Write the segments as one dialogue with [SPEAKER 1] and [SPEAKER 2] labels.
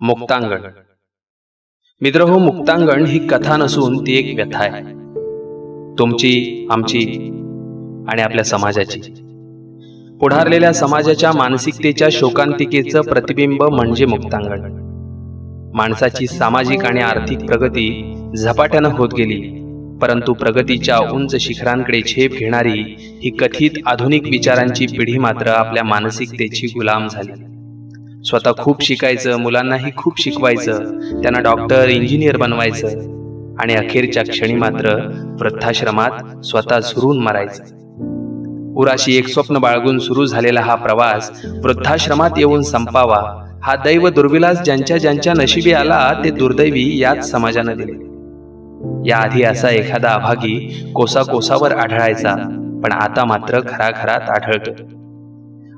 [SPEAKER 1] मुक्तांगण. मित्र हो मुक्तांगण ही कथा नसून ती एक व्यथा आहे. तुमची आमची आणि आपल्या समाजाची. पुढारलेल्या समाजाच्या मानसिकतेच्या शोकांतिकेचं प्रतिबिंब म्हणजे मुक्तांगण. माणसाची सामाजिक आणि आर्थिक प्रगती झपाट्यानं होत गेली. परंतु प्रगतीच्या उंच शिखरांकडे झेप घेणारी ही कथित आधुनिक विचारांची पिढी मात्र आपल्या मानसिकतेची गुलाम झाली. स्वतः खूप शिकायचं मुलांनाही खूप शिकवायचं त्यांना डॉक्टर इंजिनियर बनवायचं आणि अखेरच्या क्षणी मात्र वृद्धाश्रमात स्वतः झुरून मरायचं. उराशी एक स्वप्न बाळगून सुरू झालेला हा प्रवास वृद्धाश्रमात येऊन संपावा. हा दैव दुर्विलास ज्यांच्या ज्यांच्या नशिबी आला ते दुर्दैवी याच समाजानं दिले याआधी असा एखादा अभागी कोसा कोसावर आढळायचा पण आता मात्र खराखरात आढळतो.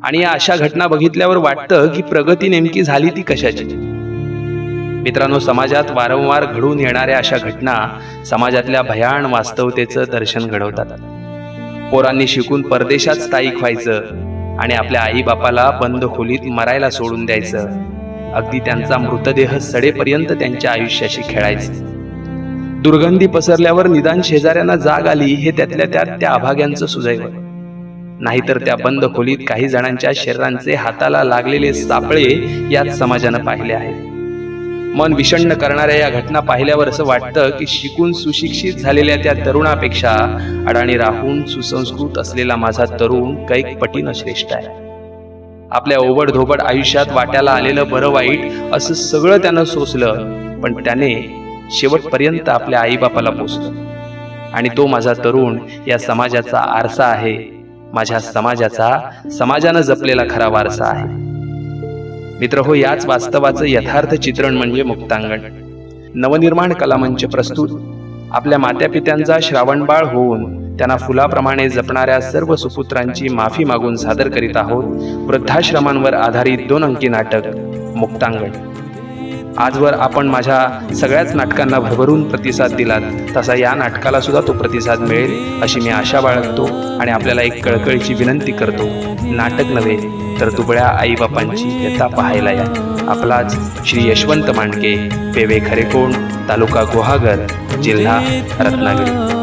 [SPEAKER 1] आणि या अशा घटना बघितल्यावर वाटतं की प्रगती नेमकी झाली ती कशाची? मित्रांनो समाजात वारंवार घडून येणाऱ्या अशा घटना समाजातल्या भयान वास्तवतेचं दर्शन घडवतात. पोरांनी शिकून परदेशात स्थायिक व्हायचं आणि आपल्या आईबापाला बंद खोलीत मरायला सोडून द्यायचं. अगदी त्यांचा मृतदेह सडेपर्यंत त्यांच्या आयुष्याशी खेळायचं. दुर्गंधी पसरल्यावर निदान शेजाऱ्यांना जाग आली हे त्यातल्या त्यात त्या अभाग्यांचं सुदैव नाहीतर त्या बंद खोलीत काही जणांच्या शरीरांचे हाताला लागलेले सापळे याच समाजानं पाहिले आहेत. मन विषण्ण करणाऱ्या या घटना पाहिल्यावर असं वाटतं की शिकून सुशिक्षित झालेल्या त्या तरुणापेक्षा अडाणी राहून सुसंस्कृत असलेला माझा तरुण कैक पटीनं श्रेष्ठ आहे. आपल्या ओबड धोबड आयुष्यात वाट्याला आलेलं बरं वाईट असं सगळं त्यानं सोसलं पण त्याने शेवटपर्यंत आपल्या आईबापाला पोचलं आणि तो माझा तरुण या समाजाचा आरसा आहे. माझ्या समाजाचा समाजानं जपलेला खरा वारसा आहे. मित्र हो याच वास्तवाचं यथार्थ चित्रण म्हणजे मुक्तांगण. नवनिर्माण कलामंच प्रस्तुत. आपल्या मात्यापित्यांचा श्रावणबाळ होऊन त्यांना फुलाप्रमाणे जपणाऱ्या सर्व सुपुत्रांची माफी मागून सादर करीत आहोत. वृद्धाश्रमांवर आधारित दोन अंकी नाटक मुक्तांगण. आजवर आपण माझ्या सगळ्याच नाटकांना भरभरून प्रतिसाद दिलात. तसा या नाटकाला सुद्धा तो प्रतिसाद मिळेल अशी मी आशा बाळगतो आणि आपल्याला एक कळकळीची विनंती करतो. नाटक नव्हे तर दुबळ्या आईबापांची व्यथा पाहायला या. आपलाच श्री यशवंत मांडके पेवे खरेकोण तालुका गुहागर जिल्हा रत्नागिरी.